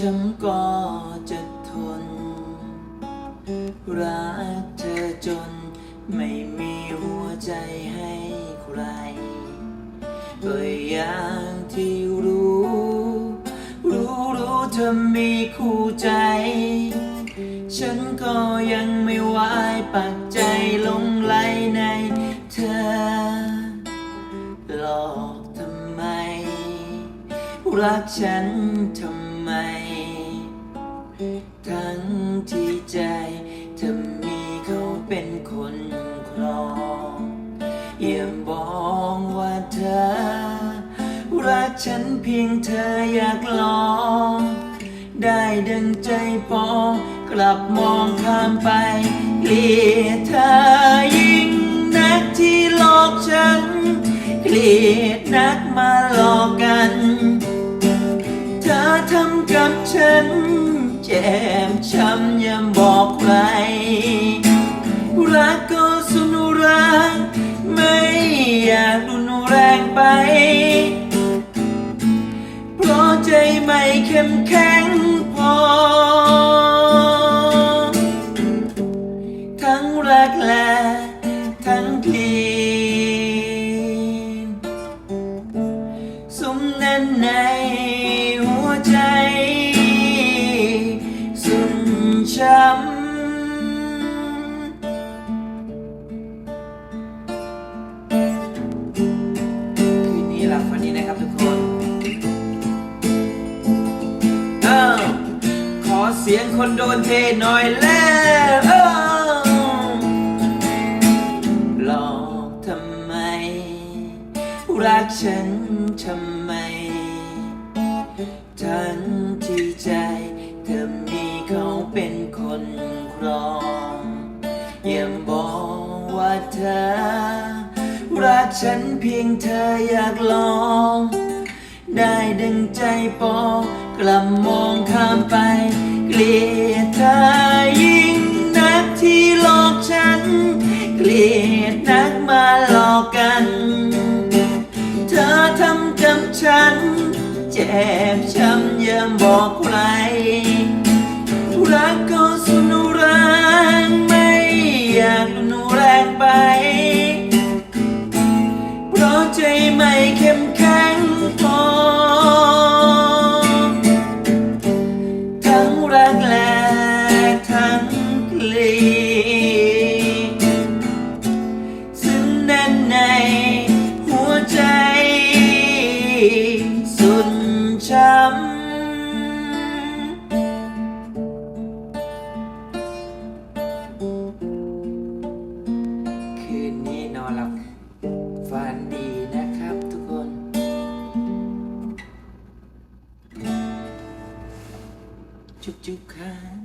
ฉันก็จะทน รักเธอจนไม่มีหัวใจให้ใคร ก็อย่างที่รู้ รู้รู้เธอมีคู่ใจ ฉันก็ยังไม่ไหวปักใจลงไหลในเธอ หลอกทำไม รักฉันทำ ครองอย่าบอกว่าเธอ รักฉันเพียงเธออยากลอง ได้ดังใจปองกลับมองข้ามไปเกลียดเธอยิ่งนักที่หลอกฉันเกลียดนักมาหลอกกัน เธอทำกับฉันเจ็บช้ำยังบอก ไป เพราะใจไม่เข้มแข็งพอ ทั้งรักและทั้งเกลียดสุมแน่นแน สียงคนโดนเทหน่อยแล้วหลอกทำไม รักฉันทำไม ทั้งที่ใจเธอมีเขาเป็นคนครองอย่าบอกว่าเธอ รักฉันเพียงเธออยากลอง ได้ดังใจปองกลับมองข้ามไป กลียดเธอยิ่งนักที่หลอกฉัน เกลียดนักมาหลอกกัน เธอทำกับฉัน เจ็บช้ำย่าบอกใคร ช้ำ คืนนี้นอนหลับฝันดีนะครับทุกคน จุ๊บจุ๊บครับ